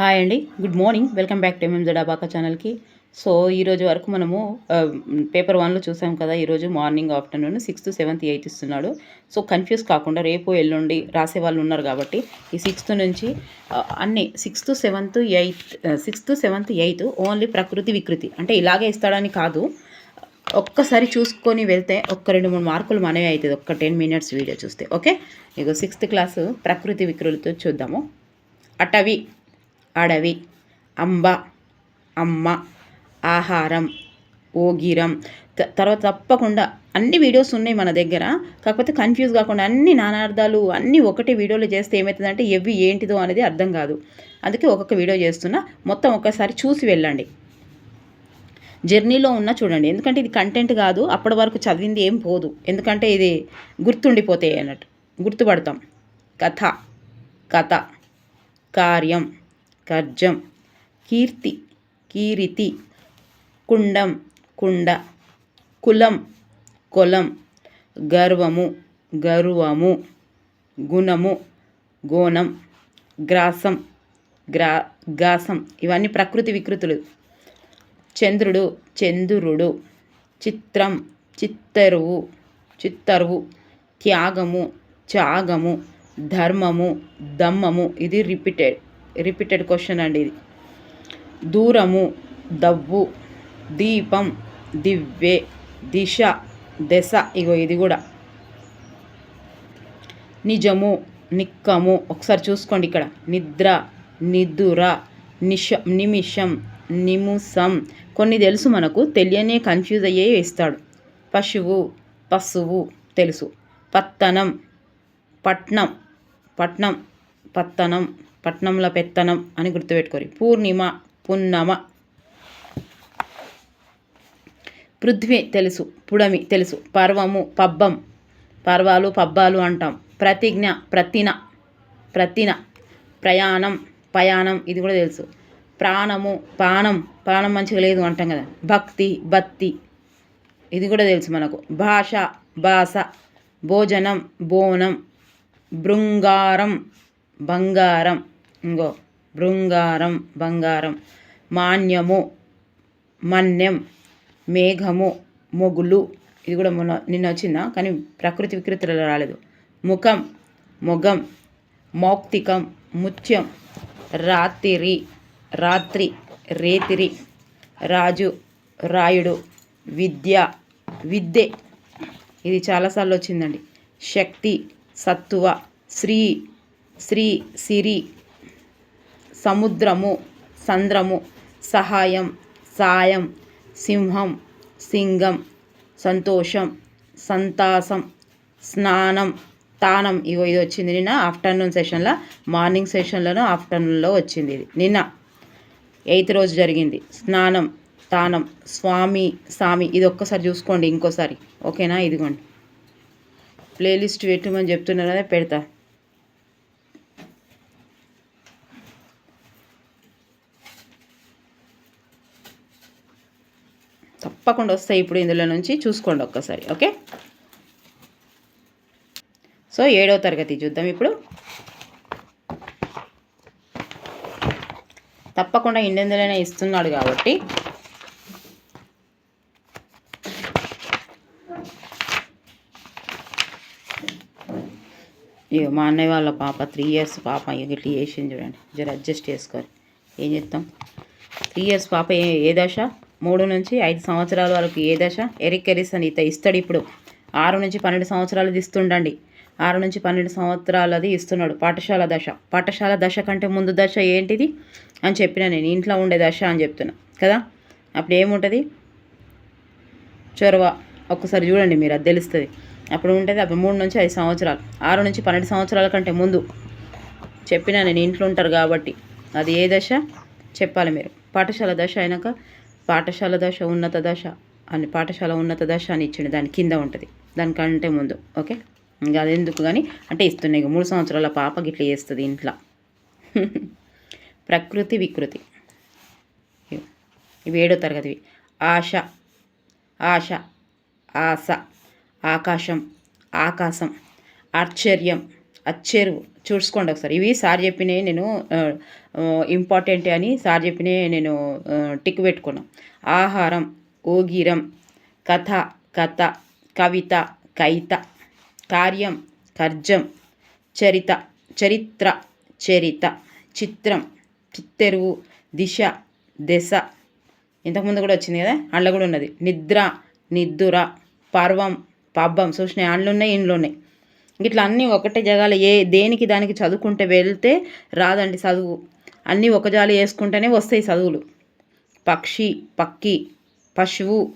Hi అండి. Good morning. Welcome back to MM జడాబాకా ఛానల్కి. So ఈరోజు వరకు మనము పేపర్ వన్లో చూసాం కదా ఈరోజు morning afternoon sixth seventh eighth ఇస్తున్నాడు. సో కన్ఫ్యూజ్ కాకుండా రేపు ఎల్లుండి రాసే వాళ్ళు ఉన్నారు కాబట్టి ఈ సిక్స్త్ నుంచి అన్ని sixth seventh eighth sixth seventh eighth only ప్రకృతి వికృతి. అంటే ఇలాగే ఇస్తాడని కాదు. ఒక్కసారి చూసుకొని వెళ్తే ఒక్క రెండు మూడు మార్కులు మనమే అవుతుంది. ఒక్క టెన్ మినిట్స్ వీడియో చూస్తే. ఓకే? ఇక సిక్స్త్ క్లాసు ప్రకృతి వికృతితో చూద్దాము. అటవి అడవి అంబ అమ్మ ఆహారం ఓగిరం. త- తర్వాత తప్పకుండా అన్ని వీడియోస్ ఉన్నాయి మన దగ్గర. కాకపోతే కన్ఫ్యూజ్ కాకుండా అన్ని నానార్థాలు అన్నీ ఒకటే వీడియోలో చేస్తే ఏమవుతుందంటే ఎవి ఏంటిదో అనేది అర్థం కాదు. అందుకే ఒక్కొక్క వీడియో చేస్తున్నా. మొత్తం ఒక్కసారి చూసి వెళ్ళండి. జర్నీలో ఉన్నా చూడండి. ఎందుకంటే ఇది కంటెంట్ కాదు. అప్పటి వరకు చదివింది ఏం పోదు. ఎందుకంటే ఇది గుర్తుండిపోతాయి అన్నట్టు. గుర్తుపడతాం. కథ కథ కార్యం. కర్జం కీర్తి కీరితి కుండం కుండ కులం కొలం గర్వము గర్వము గుణము గోణం గ్రాసం గ్రా గాసం ఇవన్నీ ప్రకృతి వికృతులు. చంద్రుడు చంద్రుడు చిత్రం చిత్తరువు చిత్తరువు త్యాగము త్యాగము ధర్మము దమ్మము. ఇది రిపీటెడ్. రిపీటెడ్ క్వశ్చన్ అండి ఇది. దూరము దవ్వు దీపం దివ్వే దిశ దశ ఇగో ఇది కూడా. నిజము నిక్కము ఒకసారి చూసుకోండి ఇక్కడ. నిద్ర నిదుర నిష నిమిషం నిముసం కొన్ని తెలుసు మనకు తెలియనే కన్ఫ్యూజ్ అయ్యే ఇస్తాడు పశువు పశువు తెలుసు. పత్తనం పట్నం పట్నం పత్తనం. పట్నంలో పెత్తనం అని గుర్తుపెట్టుకోరి. పూర్ణిమ పున్నమ. పృథ్వీ తెలుసు పుడమి తెలుసు పర్వము పబ్బం. పర్వాలు పబ్బాలు అంటాం. ప్రతిజ్ఞ ప్రతిన ప్రతిన ప్రయాణం పయాణం ఇది కూడా తెలుసు. ప్రాణము పానం ప్రాణం మంచిగా లేదు అంటాం కదా. భక్తి బత్తి ఇది కూడా తెలుసు మనకు. భాష భాష భోజనం బోనం బృంగారం బంగారం. ఇంగో బృంగారం బంగారం. మాన్యము మన్యం మేఘము మొగులు. ఇది కూడా మొన్న నిన్న వచ్చిందా? కానీ ప్రకృతి వికృతులలో రాలేదు. ముఖం మొగం మౌక్తికం ముత్యం రాత్రి రాత్రి రేతిరి రాజు రాయుడు విద్య విద్యే. ఇది చాలాసార్లు వచ్చిందండి. శక్తి సత్తువ శ్రీ శ్రీ సిరి సముద్రము సంద్రము సహాయం సాయం సింహం సింగం సంతోషం సంతాసం స్నానం తానం. ఇగో ఇది వచ్చింది నిన్న ఆఫ్టర్నూన్ సెషన్లో మార్నింగ్ సెషన్లోనూ ఆఫ్టర్నూన్లో వచ్చింది ఇది. నిన్న ఎయిత్ రోజు జరిగింది. స్నానం తానం స్వామి సామి ఇది ఒక్కసారి చూసుకోండి ఇంకోసారి. ఓకేనా? ఇదిగోండి. ప్లేలిస్ట్ పెట్టమని చెప్తున్నారు కదా పెడతా. తప్పకుండా వస్తాయి ఇప్పుడు ఇందులో నుంచి. చూసుకోండి ఒక్కసారి ఓకే? సో ఏడవ తరగతి చూద్దాం ఇప్పుడు. తప్పకుండా ఇండెందులోనే ఇస్తున్నాడు కాబట్టి. ఇక మా అన్నయ్య వాళ్ళ పాప త్రీ ఇయర్స్ పాప ఇక ఇట్లా చేసింది చూడండి. జర అడ్జస్ట్ చేసుకోరు ఏం చేస్తాం? త్రీ ఇయర్స్ పాప ఏ ఏ దశ? మూడు నుంచి ఐదు సంవత్సరాల వరకు ఏ దశ? ఎరిక్కెరిస్ అని ఇత ఇస్తాడు ఇప్పుడు. ఆరు నుంచి పన్నెండు సంవత్సరాలది ఇస్తుండండి. ఆరు నుంచి పన్నెండు సంవత్సరాలది ఇస్తున్నాడు పాఠశాల దశ. పాఠశాల దశ కంటే ముందు దశ ఏంటిది? అని చెప్పిన నేను. ఇంట్లో ఉండే దశ అని చెప్తున్నా. కదా? అప్పుడు ఏముంటుంది? చొరవ. ఒక్కసారి చూడండి మీరు అది తెలుస్తుంది. అప్పుడు ఉంటుంది అప్పుడు మూడు నుంచి ఐదు సంవత్సరాలు. ఆరు నుంచి పన్నెండు సంవత్సరాల కంటే ముందు. చెప్పిన నేను ఇంట్లో ఉంటారు కాబట్టి. అది ఏ దశ? చెప్పాలి మీరు. పాఠశాల దశ అయినాక పాఠశాల దశ ఉన్నత దశ అని పాఠశాల ఉన్నత దశ అని ఇచ్చిండు దాని కింద ఉంటుంది. దానికంటే ముందు ఓకే? ఇంకా అది ఎందుకు కానీ అంటే ఇస్తున్నాయి ఇక మూడు సంవత్సరాల పాప గిట్ల చేస్తుంది ఇంట్లో. ప్రకృతి వికృతి. ఇవి ఏడో తరగతివి. ఆశ ఆశ ఆశ ఆకాశం ఆకాశం ఆశ్చర్యం అచ్చెరువు. చూసుకోండి ఒకసారి. ఇవి సార్ చెప్పినవి నేను ఇంపార్టెంట్ అని సార్ చెప్పినవి నేను టిక్ పెట్టుకున్నాను ఆహారం ఓగిరం కథ కథ కవిత కైత కార్యం కర్జం చరిత చరిత్ర చరిత చిత్రం చిత్తెరువు దిశ దశ. ఇంతకుముందు కూడా వచ్చింది కదా? అందులో కూడా ఉన్నది. నిద్ర నిద్దుర పర్వం పబ్బం. చూసినాయి అందులో ఉన్నాయి ఇండ్లు ఉన్నాయి. ఇట్లా అన్నీ ఒకటే జగాల ఏ దేనికి దానికి చదువుకుంటే వెళ్తే రాదండి చదువు. అన్నీ ఒక జాలి వేసుకుంటేనే వస్తాయి చదువులు. పక్షి పక్కి పశువు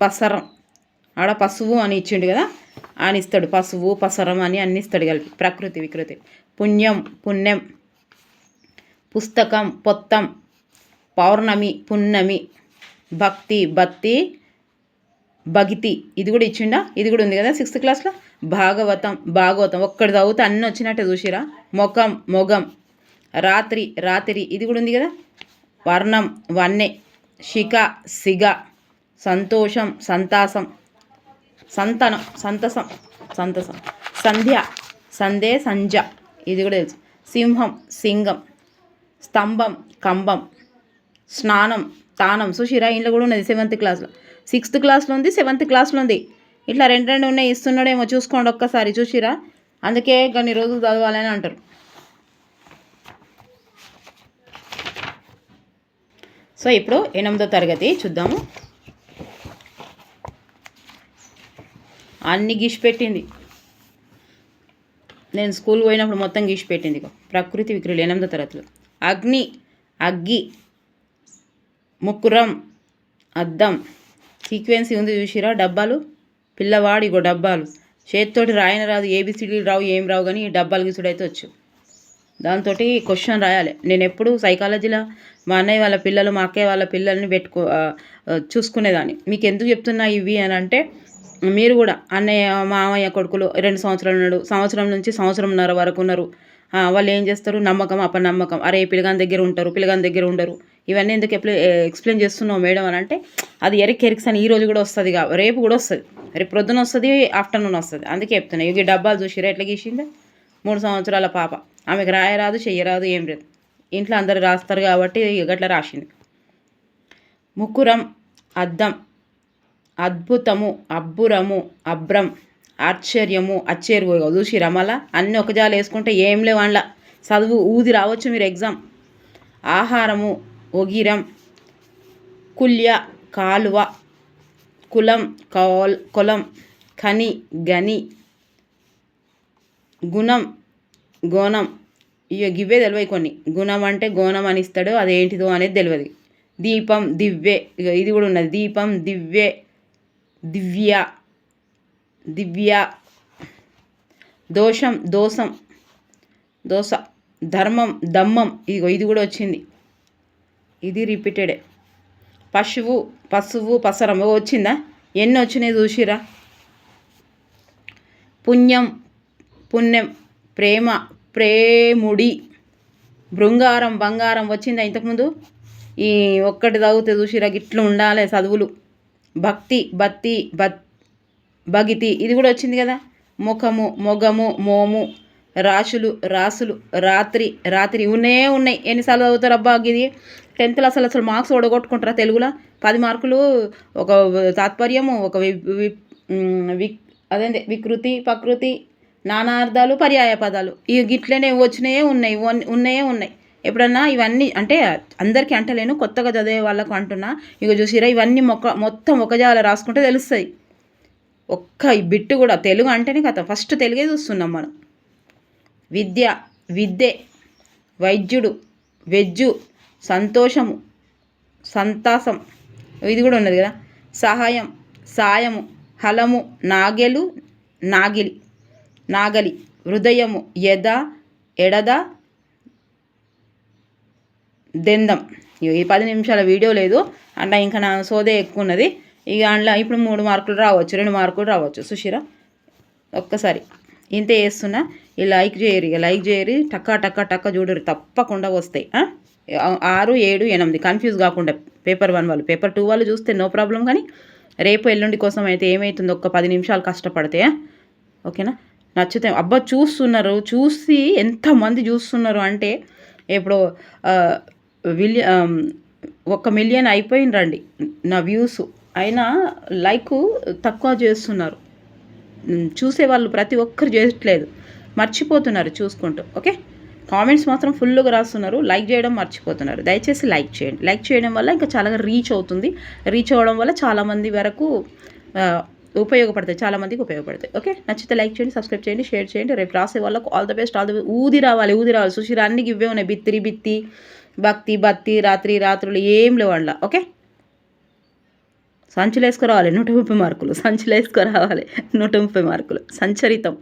పసరం. ఆడ పశువు అని ఇచ్చిండు కదా అని ఇస్తాడు పశువు పసరం అని అన్ని ఇస్తాడు కలిపి. ప్రకృతి వికృతి. పుణ్యం పుణ్యం. పుస్తకం పొత్తం. పౌర్ణమి పున్నమి. భక్తి బత్తి భగితి. ఇది కూడా ఇచ్చిండా? ఇది కూడా ఉంది కదా సిక్స్త్ క్లాస్లో? భాగవతం భాగవతం. ఒక్కటి చదివితే అన్నీ వచ్చినట్టే చూసిరా? మొఖం మొగం రాత్రి రాత్రి. ఇది కూడా ఉంది కదా? వర్ణం వన్నె శిఖ సిగ సంతోషం సంతాసం. సంతనం సంతసం సంతసం. సంధ్య సందే సంజ ఇది కూడా తెలుసు. సింహం సింగం. స్తంభం కంబం స్నానం తానం. సుషిరా ఇంట్లో కూడా ఉన్నది సెవెంత్ క్లాస్లో సిక్స్త్ క్లాస్లో ఉంది సెవెంత్ క్లాస్లో ఉంది. ఇట్లా రెండు రెండు ఉన్నాయి ఇస్తున్నాడేమో చూసుకోండి ఒక్కసారి చూసిరా? అందుకే కొన్ని రోజులు చదవాలని అంటారు. సో ఇప్పుడు ఎనిమిదో తరగతి చూద్దాము. అన్ని గీసిపెట్టింది నేను స్కూల్ పోయినప్పుడు మొత్తం గీసి పెట్టింది ప్రకృతి విక్రులు ఎనిమిదో తరగతిలో. అగ్ని అగ్గి ముక్కురం అద్దం. సీక్వెన్సీ ఉంది చూసిరా డబ్బాలు? పిల్లవాడు ఇగో డబ్బాలు. చేతితోటి రాయన రాదు ఏబిసిడీలు రావు ఏం రావు కానీ ఈ డబ్బాలు గీసుడైతే వచ్చు. దాంతో క్వశ్చన్ రాయాలి. నేను ఎప్పుడు సైకాలజీలో మా అన్నయ్య వాళ్ళ పిల్లలు మా అక్కయ్య వాళ్ళ పిల్లల్ని పెట్టుకో చూసుకునేదాన్ని. మీకు ఎందుకు చెప్తున్నా ఇవి అని అంటే మీరు కూడా అన్నయ్య మామయ్య కొడుకులు రెండు సంవత్సరాలు ఉన్నాడు సంవత్సరం నుంచి సంవత్సరంన్నర వరకు ఉన్నారు. వాళ్ళు ఏం చేస్తారు? నమ్మకం అపనమ్మకం. అరే పిల్లగాని దగ్గర ఉంటారు పిల్లగాని దగ్గర ఉండరు. ఇవన్నీ ఎందుకు ఎప్లై ఎక్స్ప్లెయిన్ చేస్తున్నావు మేడం అని అంటే అది ఎరిక్ ఎరిక్స్ అని ఈ రోజు కూడా వస్తుంది కా రేపు కూడా వస్తుంది. రేపు ప్రొద్దున వస్తుంది ఆఫ్టర్నూన్ వస్తుంది. అందుకే చెప్తున్నా ఇవి డబ్బాలు చూసిరా ఎట్లా గీసిందే. మూడు సంవత్సరాల పాప. ఆమెకు రాయరాదు చెయ్యరాదు ఏం లేదు. ఇంట్లో అందరు రాస్తారు కాబట్టి ఇక గట్లా రాసింది. ముక్కురం అద్దం అద్భుతము అబ్బురము అబ్రం ఆశ్చర్యము అచ్చేరు చూసి రమల అన్నీ ఒక జాలు వేసుకుంటే ఏం లేవు అండ్ల. చదువు ఊది రావచ్చు మీరు ఎగ్జామ్. ఆహారము ఒగిరం కుల్య కాలువ కులం కోల్ కులం కని గని గుణం గోణం. ఇక గివే తెలివై కొన్ని. గుణం అంటే గోణం అని ఇస్తాడు అదేంటిదో అనేది తెలియదు దీపం దివ్వే ఇది కూడా ఉన్నది. దీపం దివ్వే దివ్య దివ్య దోషం దోషం దోశ ధర్మం దమ్మం ఇగో ఇది కూడా వచ్చింది. ఇది రిపీటెడే పశువు పశువు పసరం వచ్చిందా? ఎన్ని వచ్చినాయి చూసిరా పుణ్యం పుణ్యం ప్రేమ ప్రేముడి బృంగారం బంగారం వచ్చిందా ఇంతకుముందు? ఈ ఒక్కటి తాగితే చూసిరా గిట్లు ఉండాలి చదువులు. భక్తి బత్తి బత్ భగితి. ఇది కూడా వచ్చింది కదా? ముఖము మొగము మోము రాశులు రాసులు రాత్రి రాత్రి ఉన్నే ఉన్నాయి. ఎన్నిసార్లు చదువుతారు? అబ్బా ఇది టెన్త్లో అసలు అసలు మార్క్స్ ఓడగొట్టుకుంటారా తెలుగులో? పది మార్కులు ఒక తాత్పర్యము ఒక వి వి వి అదేంటి వికృతి ప్రకృతి నానార్థాలు పర్యాయ పదాలు. ఇవి గిట్లనే వచ్చినాయే ఉన్నాయి ఉన్నాయే ఉన్నాయి. ఎప్పుడన్నా ఇవన్నీ అంటే అందరికీ అంటలేను కొత్తగా చదివే వాళ్ళకు అంటున్నా. ఇక చూసిరా ఇవన్నీ మొక్క మొత్తం ఒక జాల రాసుకుంటే తెలుస్తాయి. ఒక్క బిట్టు కూడా తెలుగు అంటేనే కదా ఫస్ట్ తెలుగే చూస్తున్నాం మనం. విద్య విద్యే వైద్యుడు వెజ్జు సంతోషము సంతాసం ఇది కూడా ఉన్నది కదా. సహాయం సాయము హలము నాగెలు నాగిలి నాగలి హృదయము ఎద ఎడద దెందం. ఈ పది నిమిషాల వీడియో లేదు. అంటే ఇంకా నా సోదే ఎక్కువ ఉన్నది. ఇక అందులో ఇప్పుడు మూడు మార్కులు రావచ్చు రెండు మార్కులు రావచ్చు. సుశీరా ఒక్కసారి ఇంతే వేస్తున్నా ఈ లైక్ చేయరు ఇక లైక్ చేయరు టక్క టక్క టక్క చూడరు తప్పకుండా వస్తాయి. ఆరు ఏడు ఎనిమిది కన్ఫ్యూజ్ కాకుండా పేపర్ వన్ వాళ్ళు. పేపర్ టూ వాళ్ళు చూస్తే నో ప్రాబ్లం కానీ రేపు ఎల్లుండి కోసం అయితే ఏమవుతుందో ఒక పది నిమిషాలు కష్టపడితే ఓకేనా? నచ్చితే అబ్బా చూస్తున్నారు చూసి ఎంతమంది చూస్తున్నారు అంటే ఇప్పుడు ఆ, విలియ ఒక మిలియన్ అయిపోయిండ్రండి నా వ్యూస్. అయినా లైక్ తక్కువ చేస్తున్నారు. చూసే వాళ్ళు ప్రతి ఒక్కరు చేయట్లేదు. మర్చిపోతున్నారు చూసుకుంటూ ఓకే? కామెంట్స్ మాత్రం ఫుల్గా రాస్తున్నారు. లైక్ చేయడం మర్చిపోతున్నారు. దయచేసి లైక్ చేయండి. లైక్ చేయడం వల్ల ఇంకా చాలా రీచ్ అవుతుంది. రీచ్ అవ్వడం వల్ల చాలామంది వరకు ఉపయోగపడతాయి. చాలామందికి ఉపయోగపడతాయి. ఓకే? నచ్చితే లైక్ చేయండి సబ్స్క్రైబ్ చేయండి షేర్ చేయండి. రేపు రాసే వాళ్ళకు all the best. All the ఊది రావాలి ఊది రావాలి. సుశీర అన్నికి ఇవే ఉన్నాయి. బిత్తిరి బిత్తి భక్తి భక్తి రాత్రి రాత్రులు ఏం లేవు ఓకే? సంచులు వేసుకురావాలి నూట ముప్పై మార్కులు. సంచులు వేసుకురావాలి నూట ముప్పై మార్కులు. సంచరితం.